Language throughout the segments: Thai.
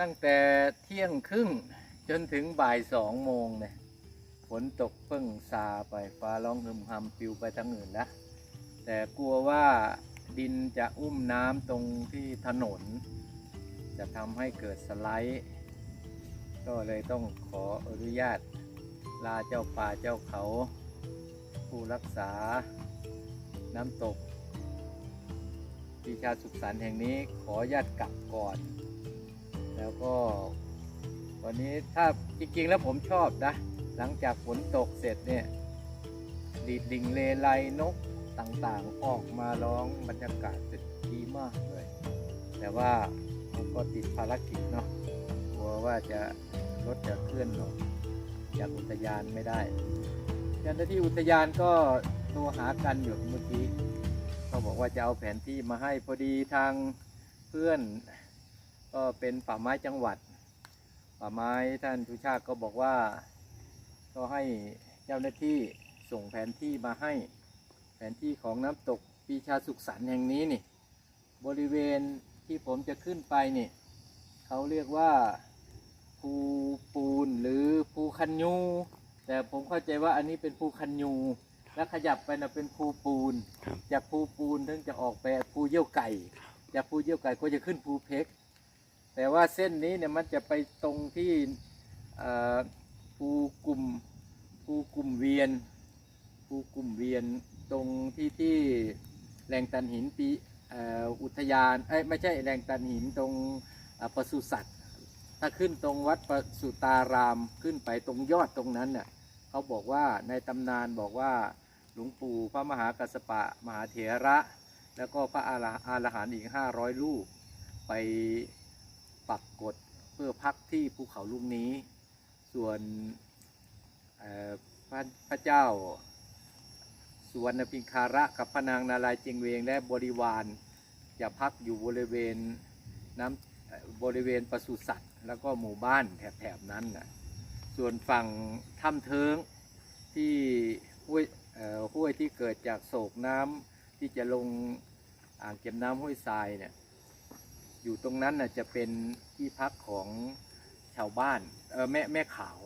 ตั้งแต่เที่ยงครึ่งจนถึงบ่ายสองโมงเนี่ยฝนตกเพิ่งซาไปฟ้าร้องหึมหำปิวไปทั้งอื่นแล้วแต่กลัวว่าดินจะอุ้มน้ำตรงที่ถนน จะทำให้เกิดสไลด์ ก็เลยต้องขออนุญาต ลาเจ้าป่าเจ้าเขา ผู้รักษาน้ำตกปีชาสุขสันต์แห่งนี้ขออนุญาตกลับก่อน แล้วก็ วันนี้ถ้าจริงๆแล้วผมชอบนะ หลังจากฝนตกเสร็จเนี่ยดีดดิ่งเลไลนกต่างๆ ออกมาร้องบรรยากาศสุดดีมากเลย แต่ว่าผมก็ติดภารกิจเนาะกลัวว่าจะรถจะเคลื่อนออกจากอุทยานไม่ได้เจ้าหน้าที่อุทยานก็โทรหากันอยู่เมื่อกี้เขาบอกว่าจะเอาแผนที่มาให้พอดีทางเพื่อน ก็เป็นป่าไม้จังหวัด ป่าไม้ท่านทุชาติก็บอกว่า ก็ให้เจ้าหน้าที่ส่งแผนที่มาให้ แผนที่ของน้ำตกปีชาสุขสันต์แห่งนี้นี่ บริเวณที่ผมจะขึ้นไปนี่เขาเรียกว่าภูปูนหรือภูคันยู แต่ผมเข้าใจว่าอันนี้เป็นภูคันยู แล้วขยับไปนะเป็นภูปูนครับจากภูปูนถึงจะออกไปภูเยี่ยวไก่ จากภูเยี่ยวไก่ก็จะขึ้นภูเพก แต่ว่าเส้นนี้เนี่ยมันจะไปตรงที่ภูกลุ่มภูกลุ่มเวียนภูกลุ่มเวียนตรงที่ที่แหล่งตันหินปีอุทยานเอ้ยไม่ใช่แหล่งตันหินตรงปศุสัตว์ ถ้าขึ้นตรงวัดปสุตารามขึ้นไปตรงยอดตรงนั้นน่ะเขาบอกว่าในตำนานบอกว่าหลวงปู่พระมหากัสปะมหาเถระ แล้วก็พระอาราอารหันต์อีกห้าร้อยรูปไป ปักกฎเพื่อพักที่ภูเขาลูกนี้ ส่วนพระพระเจ้าสุวรรณปิงคาระกับพระนางนารายเจียงเวงและบริวารจะพักอยู่บริเวณน้ำบริเวณปศุสัตว์ แล้วก็หมู่บ้านแถบๆนั้นนะส่วนฝั่งถ้ำเทิงที่ห้วยห้วยที่เกิดจากโศกน้ำที่จะลงอ่างเก็บน้ำห้วยทรายเนี่ย อยู่ตรงนั้นน่ะจะเป็นที่พักของชาวบ้านเออแม่แม่ขาว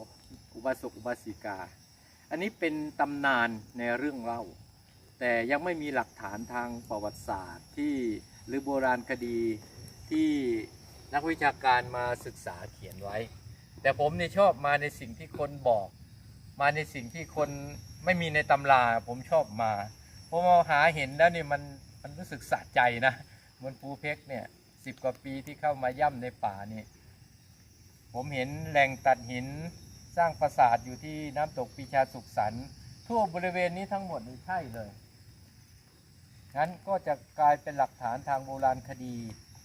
อุบาสกอุบาสิกา อันนี้เป็นตำนานในเรื่องเล่า แต่ยังไม่มีหลักฐานทางประวัติศาสตร์ที่หรือโบราณคดีที่นักวิชาการมาศึกษาเขียนไว้ แต่ผมเนี่ยชอบมาในสิ่งที่คนบอก มาในสิ่งที่คนไม่มีในตำราผมชอบมาเพราะว่าหาเห็นแล้วเนี่ยมันมันรู้สึกสะใจนะเหมือนภูเพกเนี่ย สิบกว่าปีที่เข้ามาย่ำในป่านี่ผมเห็นแหล่งตัดหินสร้างปราสาทอยู่ที่น้ำตกปีชาสุขสันต์ทั่วบริเวณนี้ทั้งหมดนี่ใช่เลยงั้นก็จะกลายเป็นหลักฐานทางโบราณคดี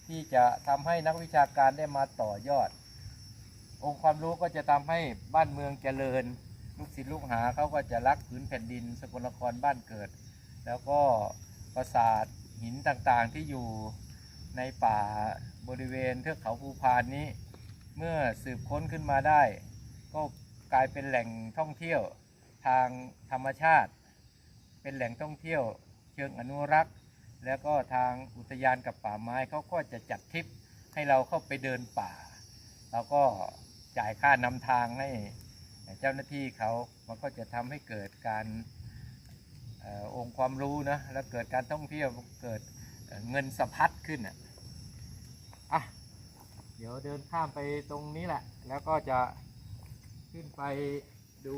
ที่จะทำให้นักวิชาการได้มาต่อยอด องค์ความรู้ก็จะทำให้บ้านเมืองเจริญ ลูกศิษย์ลูกหาเขาก็จะรักผืนแผ่นดิน สกลนครบ้านเกิด แล้วก็ปราสาทหินต่างๆที่อยู่ ในป่าบริเวณเทือกเขาภูพานนี้ เมื่อสืบค้นขึ้นมาได้ ก็กลายเป็นแหล่งท่องเที่ยวทางธรรมชาติ เป็นแหล่งท่องเที่ยวเชิงอนุรักษ์ แล้วก็ทางอุทยานกับป่าไม้เขาก็จะจัดทริปให้เราเข้าไปเดินป่า เราก็จ่ายค่านำทางให้เจ้าหน้าที่เขามันก็จะทำให้เกิดการองค์ความรู้นะ แล้วเกิดการท่องเที่ยวเกิดเอ่อเงินสะพัดขึ้นอะ อะเดี๋ยวเดินข้ามไปตรงนี้แหละ แล้วก็จะขึ้นไปดู